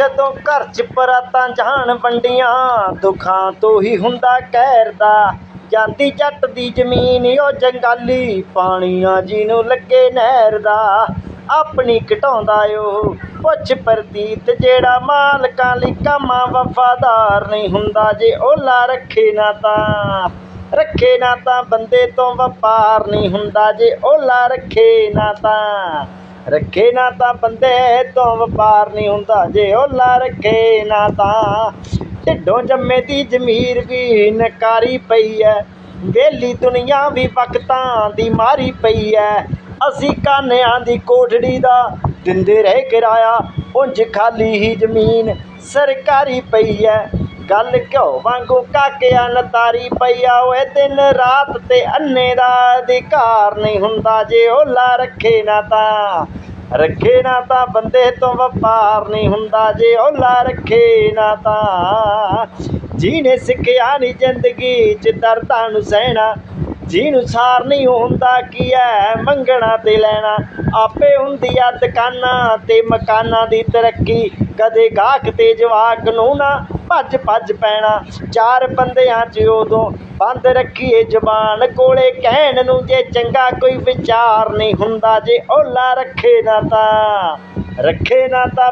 ਜਦੋਂ ਘਰ ਚ ਪਰਾਤਾਂ ਜਾਣ ਵੰਡੀਆਂ, ਦੁੱਖਾਂ ਤੋਂ ਹੀ ਹੁੰਦਾ ਕਹਿਰ ਦਾ ਜਾਂਦੀ ਜੱਟ ਦੀ ਜ਼ਮੀਨ, ਉਹ ਜੰਗਾਲੀ ਪਾਣੀਆਂ ਜਿਹਨੂੰ ਲੱਗੇ ਨਹਿਰ ਦਾ ਆਪਣੀ ਘਟਾਉਂਦਾ ਓ, ਪੁੱਛ ਪ੍ਰਤੀਤ ਜਿਹੜਾ ਮਾਲਕਾਂ ਲਈ ਕਾਮਾ ਵਫਾਦਾਰ ਨਹੀਂ ਹੁੰਦਾ। ਜੇ ਓਲਾ ਰੱਖੇ ਨਾ ਤਾਂ, ਰੱਖੇ ਨਾ ਤਾਂ ਬੰਦੇ ਤੋਂ ਵਪਾਰ ਨਹੀਂ ਹੁੰਦਾ। ਜੇ ਓਲਾ ਰੱਖੇ ਨਾ ਤਾਂ ਰੱਖੇ ਨਾ ਤਾਂ ਬੰਦੇ ਤੋਂ ਵਪਾਰ ਨਹੀਂ ਹੁੰਦਾ, ਜੇ ਓਲਾ ਰੱਖੇ ਨਾ ਤਾਂ। ਢਿੱਡੋਂ ਜੰਮੇ ਦੀ ਜ਼ਮੀਰ ਵੀ ਨਕਾਰੀ ਪਈ ਐ, ਵੇਲੀ ਦੁਨੀਆ ਵੀ ਵਕਤਾਂ ਦੀ ਮਾਰੀ ਪਈ ਐ। ਅਸੀਂ ਕਾਨਿਆਂ ਦੀ ਕੋਠੜੀ ਦਾ ਦਿੰਦੇ ਰਹੇ ਕਿਰਾਇਆ, ਉਂਝ ਖਾਲੀ ਹੀ ਜ਼ਮੀਨ ਸਰਕਾਰੀ ਪਈ ਐ। ਗੱਲ ਘਿਓ ਵਾਂਗੂ ਕਾਕਿਆਂ ਨਤਾਰੀ ਪਈਆ ਓਏ ਦਿਨ ਰਾਤ ਤੇ ਅੰਨੇ ਦਾ ਅਧਿਕਾਰ ਨਹੀਂ ਹੁੰਦਾ ਜੇ ਓਲਾ ਰੱਖੇ ਨਾ ਤਾਂ। ਰੱਖੇ ਨਾ ਤਾਂ ਬੰਦੇ ਤੋਂ ਵਪਾਰ ਨਹੀਂ ਹੁੰਦਾ ਜੇ ਓਲਾ ਰੱਖੇ ਨਾ ਤਾਂ। ਜੀਨੇ ਸਿੱਖਿਆ ਨਹੀਂ ਜ਼ਿੰਦਗੀ ਚ ਦਰਦਾਂ ਨੂੰ ਸਹਿਣਾ ਜਿਹਨੂੰ ਸਾਰ ਨਹੀਂ ਹੁੰਦਾ ਕੀ ਐ ਮੰਗਣਾ ਤੇ ਲੈਣਾ। ਆਪੇ ਹੁੰਦੀ ਆ ਦੁਕਾਨਾਂ ਤੇ ਮਕਾਨਾਂ ਦੀ ਤਰੱਕੀ, ਕਦੇ ਗਾਹਕ ਤੇ ਜਵਾਕ ਨੂੰ ਨਾ ਭੱਜ ਭੱਜ ਪੈਣਾ, ਚਾਰ ਬੰਦਿਆਂ 'ਚ ਉਦੋਂ ਬੰਦ ਰੱਖੀਏ ਜ਼ਬਾਨ, ਕੋਲੇ ਕਹਿਣ ਨੂੰ ਜੇ ਚੰਗਾ ਕੋਈ ਵਿਚਾਰ ਨਹੀਂ ਹੁੰਦਾ, ਜੇ ਓਲਾ ਰੱਖੇ ਨਾ ਤਾਂ, ਰੱਖੇ ਨਾ ਤਾਂ